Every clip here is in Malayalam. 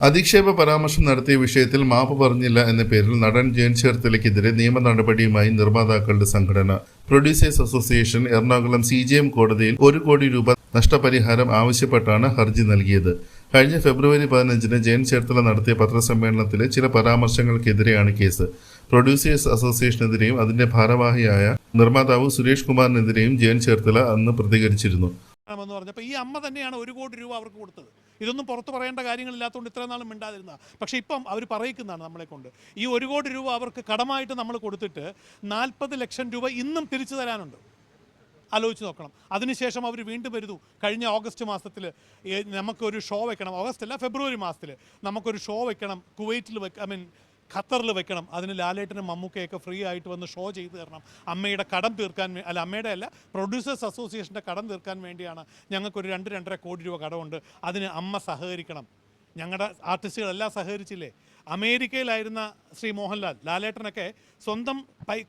അധിക്ഷേപ പരാമർശം നടത്തിയ വിഷയത്തിൽ മാപ്പ് പറഞ്ഞില്ല എന്ന പേരിൽ നടൻ ജയൻ ചേർത്തലയ്ക്കെതിരെ നിയമ നടപടിയുമായി നിർമ്മാതാക്കളുടെ സംഘടന producers association Ernakulam C J M കോടതിയിൽ ഒരു കോടി രൂപ നഷ്ടപരിഹാരം ആവശ്യപ്പെട്ടാണ് ഹർജി നൽകിയത്. കഴിഞ്ഞ ഫെബ്രുവരി പതിനഞ്ചിന് ജയൻ ചേർത്തല നടത്തിയ പത്രസമ്മേളനത്തിലെ ചില പരാമർശങ്ങൾക്കെതിരെയാണ് കേസ്. പ്രൊഡ്യൂസേഴ്സ് അസോസിയേഷനെതിരെയും അതിന്റെ ഭാരവാഹിയായ നിർമ്മാതാവ് സുരേഷ് കുമാറിനെതിരെയും ജയൻ ചേർത്തല അന്ന് പ്രതികരിച്ചിരുന്നു. പറഞ്ഞപ്പോൾ ഈ അമ്മ തന്നെയാണ് ഒരു കോടി രൂപ അവർക്ക് കൊടുത്തത്. ഇതൊന്നും പുറത്ത് പറയേണ്ട കാര്യങ്ങളില്ലാത്തതുകൊണ്ട് ഇത്ര നാളും മിണ്ടാതിരുന്ന പക്ഷേ ഇപ്പം അവർ പറയിക്കുന്നതാണ് നമ്മളെ കൊണ്ട്. ഈ ഒരു കോടി രൂപ അവർക്ക് കടമായിട്ട് നമ്മൾ കൊടുത്തിട്ട് നാൽപ്പത് ലക്ഷം രൂപ ഇന്നും തിരിച്ചു തരാനുണ്ട്. ആലോചിച്ച് നോക്കണം. അതിനുശേഷം അവർ വീണ്ടും വരുന്നു. കഴിഞ്ഞ ഓഗസ്റ്റ് മാസത്തിൽ നമുക്കൊരു ഷോ വെക്കണം. ഓഗസ്റ്റ് അല്ല ഫെബ്രുവരി മാസത്തിൽ നമുക്കൊരു ഷോ വെക്കണം. കുവൈറ്റിൽ വെക്ക ഐ മീൻ ഖത്തറിൽ വെക്കണം. അതിന് ലാലേട്ടനും മമ്മൂക്കയൊക്കെ ഫ്രീ ആയിട്ട് വന്ന് ഷോ ചെയ്തു തരണം. അമ്മയുടെ കടം തീർക്കാൻ അല്ല അമ്മയുടെ അല്ല പ്രൊഡ്യൂസേഴ്സ് അസോസിയേഷന്റെ കടം തീർക്കാൻ വേണ്ടിയാണ് ഞങ്ങൾക്കൊരു രണ്ട് രണ്ടര കോടി രൂപ കടമുണ്ട്. അതിന് അമ്മ സഹകരിക്കണം. ഞങ്ങളുടെ ആർട്ടിസ്റ്റുകളെല്ലാം സഹകരിച്ചില്ലേ? അമേരിക്കയിലായിരുന്ന ശ്രീ മോഹൻലാൽ ലാലേട്ടനൊക്കെ സ്വന്തം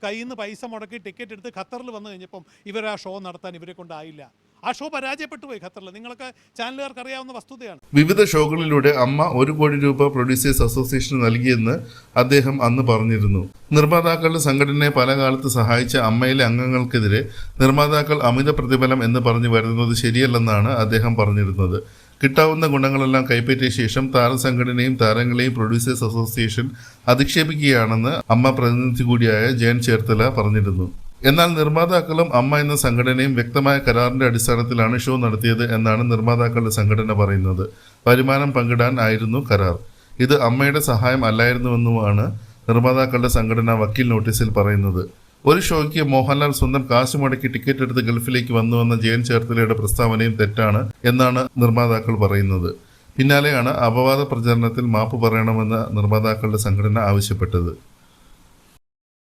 കയ്യിൽ നിന്ന് പൈസ മുടക്കി ടിക്കറ്റ് എടുത്ത് ഖത്തറിൽ വന്നു കഴിഞ്ഞപ്പം ഇവർ ആ ഷോ നടത്താൻ ഇവരെ കൊണ്ടായില്ല. ആ ഷോ പരാജയപ്പെട്ടു പോയി ഖത്തറിൽ. നിങ്ങളൊക്കെ ചാനലുകാർക്ക് അറിയാവുന്ന വസ്തുതയാണ്. വിവിധ ഷോകളിലൂടെ അമ്മ ഒരു കോടി രൂപ പ്രൊഡ്യൂസേഴ്സ് അസോസിയേഷന് നൽകിയെന്ന് അദ്ദേഹം അന്ന് പറഞ്ഞിരുന്നു. നിർമ്മാതാക്കളുടെ സംഘടനയെ പല കാലത്ത് സഹായിച്ച അമ്മയിലെ അംഗങ്ങൾക്കെതിരെ നിർമ്മാതാക്കൾ അമിത പ്രതിഫലം എന്ന് പറഞ്ഞു വരുന്നത് ശരിയല്ലെന്നാണ് അദ്ദേഹം പറഞ്ഞിരുന്നത്. കിട്ടാവുന്ന ഗുണങ്ങളെല്ലാം കൈപ്പറ്റിയ ശേഷം താരസംഘടനയും താരങ്ങളെയും പ്രൊഡ്യൂസേഴ്സ് അസോസിയേഷൻ അധിക്ഷേപിക്കുകയാണെന്ന് അമ്മ പ്രതിനിധി കൂടിയായ ജയൻ ചേർത്തല പറഞ്ഞിരുന്നു. എന്നാൽ നിർമ്മാതാക്കളും അമ്മ എന്ന സംഘടനയും വ്യക്തമായ കരാറിന്റെ അടിസ്ഥാനത്തിലാണ് ഷോ നടത്തിയത് എന്നാണ് നിർമ്മാതാക്കളുടെ സംഘടന പറയുന്നത്. വരുമാനം പങ്കിടാൻ ആയിരുന്നു കരാർ. ഇത് അമ്മയുടെ സഹായം അല്ലായിരുന്നുവെന്നുമാണ് നിർമ്മാതാക്കളുടെ സംഘടന വക്കീൽ നോട്ടീസിൽ പറയുന്നത്. ഒരു ഷോയ്ക്ക് മോഹൻലാൽ സ്വന്തം കാശ് മുടക്കി ടിക്കറ്റ് എടുത്ത് ഗൾഫിലേക്ക് വന്നുവെന്ന ജയൻ ചേർത്തലയുടെ പ്രസ്താവനയും തെറ്റാണ് എന്നാണ് നിർമ്മാതാക്കൾ പറയുന്നത്. പിന്നാലെയാണ് അപവാദ പ്രചരണത്തിൽ മാപ്പ് പറയണമെന്ന് നിർമ്മാതാക്കളുടെ സംഘടന ആവശ്യപ്പെട്ടത്.